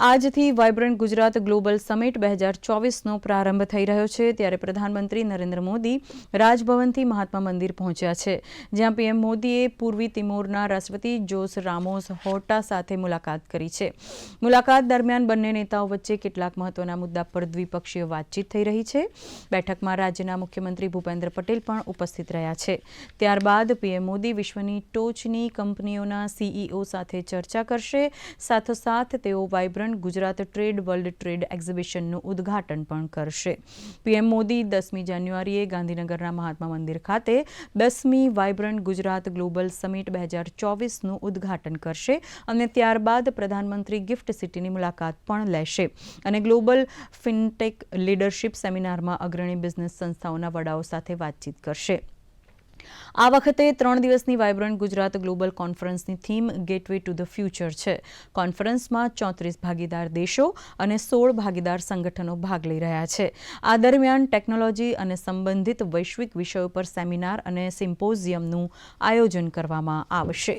આજથી vibrant Gujarat global summit બે હજાર ચોવીસનો પ્રારંભ થઈ રહ્યો છે, ત્યારે પ્રધાનમંત્રી નરેન્દ્ર મોદી રાજભવનથી મહાત્મા મંદિર પહોંચ્યા છે. જ્યાં પીએમ મોદીએ પૂર્વી તિમોરના રાષ્ટ્રપતિ જોસ રામોસ હોટા સાથે મુલાકાત કરી છે. મુલાકાત દરમિયાન બંને નેતાઓ વચ્ચે કેટલાક મહત્વના મુદ્દા પર દ્વિપક્ષીય વાતચીત થઈ રહી છે. બેઠકમાં રાજ્યના મુખ્યમંત્રી ભૂપેન્દ્ર પટેલ પણ ઉપસ્થિત રહ્યા છે. ત્યારબાદ પીએમ મોદી વિશ્વની ટોચની કંપનીઓના સીઈઓ સાથે ચર્ચા કરશે. સાથોસાથ તેઓ vibrant Gujarat trade world trade એક્ઝિબિશનનું ઉદ્ઘાટન પણ કરશે. પીએમ મોદી દસમી જાન્યુઆરીએ ગાંધીનગરના મહાત્મા મંદિર ખાતે દસમી વાઇબ્રન્ટ ગુજરાત ગ્લોબલ સમિટ બે હજાર ચોવીસનું ઉદ્ઘાટન કરશે અને ત્યારબાદ પ્રધાનમંત્રી ગિફ્ટ સિટીની મુલાકાત પણ લેશે. અને ગ્લોબલ ફિનટેક લીડરશિપ સેમિનારમાં અગ્રણી બિઝનેસ સંસ્થાઓના વડાઓ સાથે વાતચીત કરશે. આ વખતે ત્રણ દિવસની vibrant Gujarat global કોન્ફરન્સની theme gateway to the future છે. કોન્ફરન્સમાં ચોત્રીસ ભાગીદાર દેશો અને સોળ ભાગીદાર સંગઠનો ભાગ લઈ રહ્યા છે. આ દરમિયાન ટેકનોલોજી અને સંબંધિત વૈશ્વિક વિષયો પર સેમિનાર અને સિમ્પોઝિયમનું આયોજન કરવામાં આવશે.